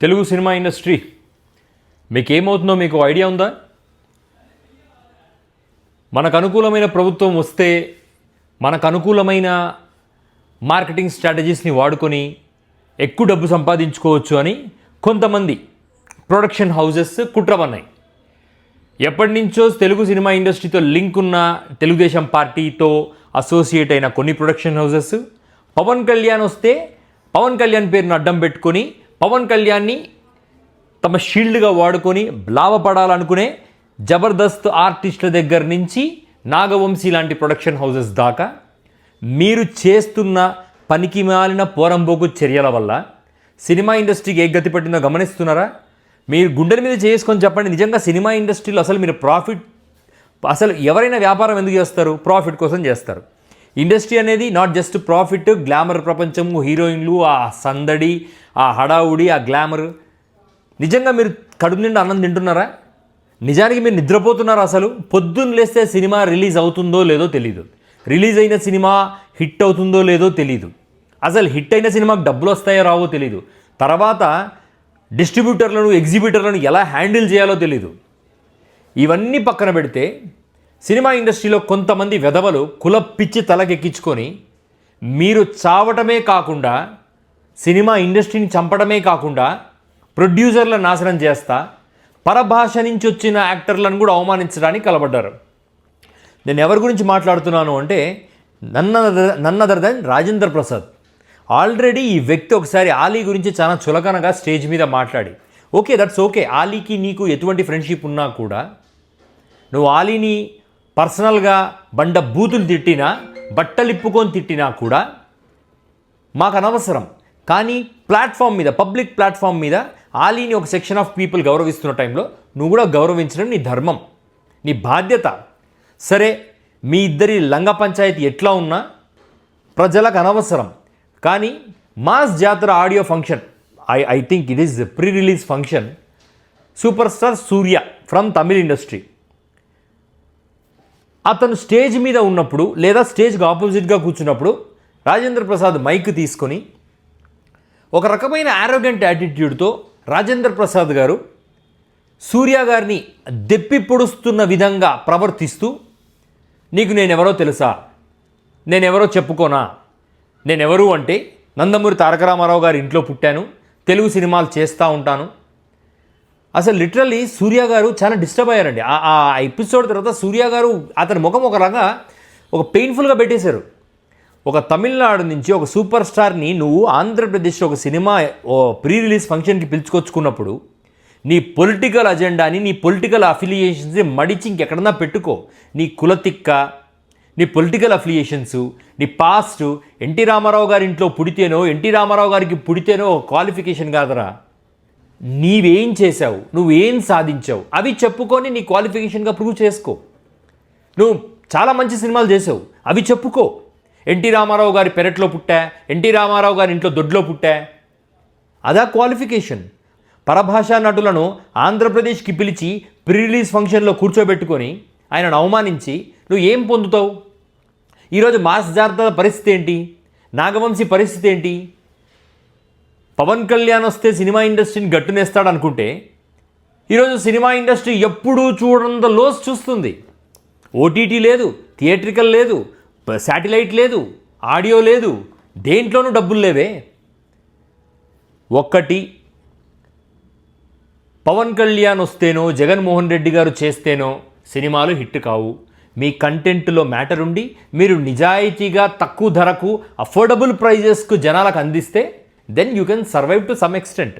Telugu cinema industry. మీకు ఏమవుతుందో మీకు ఐడియా ఉందా? మనకు అనుకూలమైన ప్రభుత్వం వస్తే మనకు అనుకూలమైన మార్కెటింగ్ స్ట్రాటజీస్ని వాడుకొని ఎక్కువ డబ్బు సంపాదించుకోవచ్చు అని కొంతమంది ప్రొడక్షన్ హౌసెస్ కుట్రవన్నాయి ఎప్పటి నుంచో తెలుగు సినిమా ఇండస్ట్రీతో లింక్ ఉన్న తెలుగుదేశం పార్టీతో అసోసియేట్ అయిన కొన్ని ప్రొడక్షన్ హౌసెస్ పవన్ కళ్యాణ్ వస్తే పవన్ కళ్యాణ్ పేరును అడ్డం పెట్టుకొని పవన్ కళ్యాణ్ని తమ షీల్డ్గా వాడుకొని లాభపడాలనుకునే జబర్దస్త్ ఆర్టిస్టుల దగ్గర నుంచి నాగవంశీ లాంటి ప్రొడక్షన్ హౌసెస్ దాకా మీరు చేస్తున్న పనికి మాలిన పోరంబోకు చర్యల వల్ల సినిమా ఇండస్ట్రీకి ఏ గతి పట్టిందో గమనిస్తున్నారా? మీరు గుండెల మీద చేసుకొని చెప్పండి. నిజంగా సినిమా ఇండస్ట్రీలో అసలు మీరు ప్రాఫిట్ అసలు ఎవరైనా వ్యాపారం ఎందుకు చేస్తారు? ప్రాఫిట్ కోసం చేస్తారు. ఇండస్ట్రీ అనేది నాట్ జస్ట్ ప్రాఫిట్ గ్లామర్ ప్రపంచము హీరోయిన్లు ఆ సందడి ఆ హడావుడి ఆ గ్లామర్ నిజంగా మీరు కడుపు నిండా అన్నం తింటున్నారా? నిజానికి మీరు నిద్రపోతున్నారా అసలు? పొద్దున్న లేస్తే సినిమా రిలీజ్ అవుతుందో లేదో తెలియదు రిలీజ్ అయిన సినిమా హిట్ అవుతుందో లేదో తెలియదు అసలు హిట్ అయిన సినిమాకి డబ్బులు వస్తాయో రావో తెలియదు తర్వాత డిస్ట్రిబ్యూటర్లను ఎగ్జిబిటర్లను ఎలా హ్యాండిల్ చేయాలో తెలియదు ఇవన్నీ పక్కన పెడితే సినిమా ఇండస్ట్రీలో కొంతమంది వెధవలు కుల పిచ్చి తలకెక్కించుకొని మీరు చావటమే కాకుండా సినిమా ఇండస్ట్రీని చంపడమే కాకుండా ప్రొడ్యూసర్ల నాశనం చేస్తా పరభాష నుంచి వచ్చిన యాక్టర్లను కూడా అవమానించడానికి కలబడ్డారు. నేను ఎవరి గురించి మాట్లాడుతున్నాను అంటే నన్న none other than Rajendra Prasad. Already ఈ వ్యక్తి ఒకసారి ఆలీ గురించి చాలా చులకనగా స్టేజ్ మీద మాట్లాడి. Okay that's okay. ఆలీకి నీకు ఎటువంటి ఫ్రెండ్షిప్ ఉన్నా కూడా నువ్వు ఆలీని పర్సనల్గా బండ బూతులు తిట్టినా బట్టలిప్పుకొని తిట్టినా కూడా మాకు అనవసరం. కానీ ప్లాట్ఫామ్ మీద పబ్లిక్ ప్లాట్ఫామ్ మీద ఆలీని ఒక సెక్షన్ ఆఫ్ పీపుల్ గౌరవిస్తున్న టైంలో నువ్వు కూడా గౌరవించడం నీ ధర్మం నీ బాధ్యత. సరే మీ ఇద్దరి లంగ పంచాయతీ ఎట్లా ఉన్నా ప్రజలకు అనవసరం. కానీ Mass Jathara audio function I I think it is pre release function super star Suriya from Tamil industry. అతను స్టేజ్ మీద ఉన్నప్పుడు లేదా స్టేజ్కి ఆపోజిట్గా కూర్చున్నప్పుడు రాజేంద్ర ప్రసాద్ మైక్ తీసుకొని ఒక రకమైన ఆరోగెంట్ యాటిట్యూడ్తో రాజేంద్ర ప్రసాద్ గారు సూర్య గారిని దెప్పి పొడుస్తున్న విధంగా ప్రవర్తిస్తూ నీకు నేనెవరో తెలుసా? నేనెవరో చెప్పుకోనా? నేనెవరు అంటే నందమూరి తారక రామారావు గారి ఇంట్లో పుట్టాను తెలుగు సినిమాలు చేస్తూ ఉంటాను అసలు లిటరల్లీ సూర్య గారు చాలా డిస్టర్బ్ అయ్యారండి. ఆ- ఎపిసోడ్ తర్వాత సూర్య గారు అతని ముఖం ఒక రకంగా ఒక పెయిన్ఫుల్గా పెట్టేశారు. ఒక తమిళనాడు నుంచి ఒక సూపర్ స్టార్ని నువ్వు ఆంధ్రప్రదేశ్లో ఒక సినిమా ఓ ప్రీ రిలీజ్ ఫంక్షన్కి పిలుచుకొచ్చుకున్నప్పుడు నీ పొలిటికల్ అజెండాని నీ పొలిటికల్ అఫిలియేషన్స్ని మడిచి ఇంకెక్కడన్నా పెట్టుకో. నీ కులతిక్క నీ పొలిటికల్ అఫిలియేషన్స్ నీ పాస్ట్ ఎన్టీ రామారావు గారి ఇంట్లో పుడితేనో ఎన్టీ రామారావు గారికి పుడితేనో క్వాలిఫికేషన్ కాదరా. నీవేం చేసావు నువ్వేం సాధించావు? అవి చెప్పుకొని నీ క్వాలిఫికేషన్గా ప్రూవ్ చేసుకో. నువ్వు చాలా మంచి సినిమాలు చేసావు అవి చెప్పుకో. ఎన్టీ రామారావు గారి పెరట్లో పుట్టా? ఎన్టీ రామారావు గారి ఇంట్లో దొడ్లో పుట్టా? అదా క్వాలిఫికేషన్. పరభాషా నటులను ఆంధ్రప్రదేశ్కి పిలిచి ప్రీ రిలీజ్ ఫంక్షన్లో కూర్చోబెట్టుకొని ఆయనను అవమానించి నువ్వు ఏం పొందుతావు? ఈరోజు మాస్ జాగ్రత్త పరిస్థితి ఏంటి? నాగవంశీ పరిస్థితి ఏంటి? పవన్ కళ్యాణ్ వస్తే సినిమా ఇండస్ట్రీని గట్టునేస్తాడు అనుకుంటే ఈరోజు సినిమా ఇండస్ట్రీ ఎప్పుడూ చూడంత లోస్ చూస్తుంది. ఓటీటీ లేదు థియేట్రికల్ లేదు శాటిలైట్ లేదు ఆడియో లేదు దేంట్లోనూ డబ్బులు లేవే. ఒక్కటి పవన్ కళ్యాణ్ వస్తేనో జగన్మోహన్ రెడ్డి గారు చేస్తేనో సినిమాలు హిట్ కావు. మీ కంటెంట్లో మ్యాటర్ ఉండి మీరు నిజాయితీగా తక్కువ ధరకు అఫోర్డబుల్ ప్రైజెస్కు జనాలకు అందిస్తే then you can survive to some extent.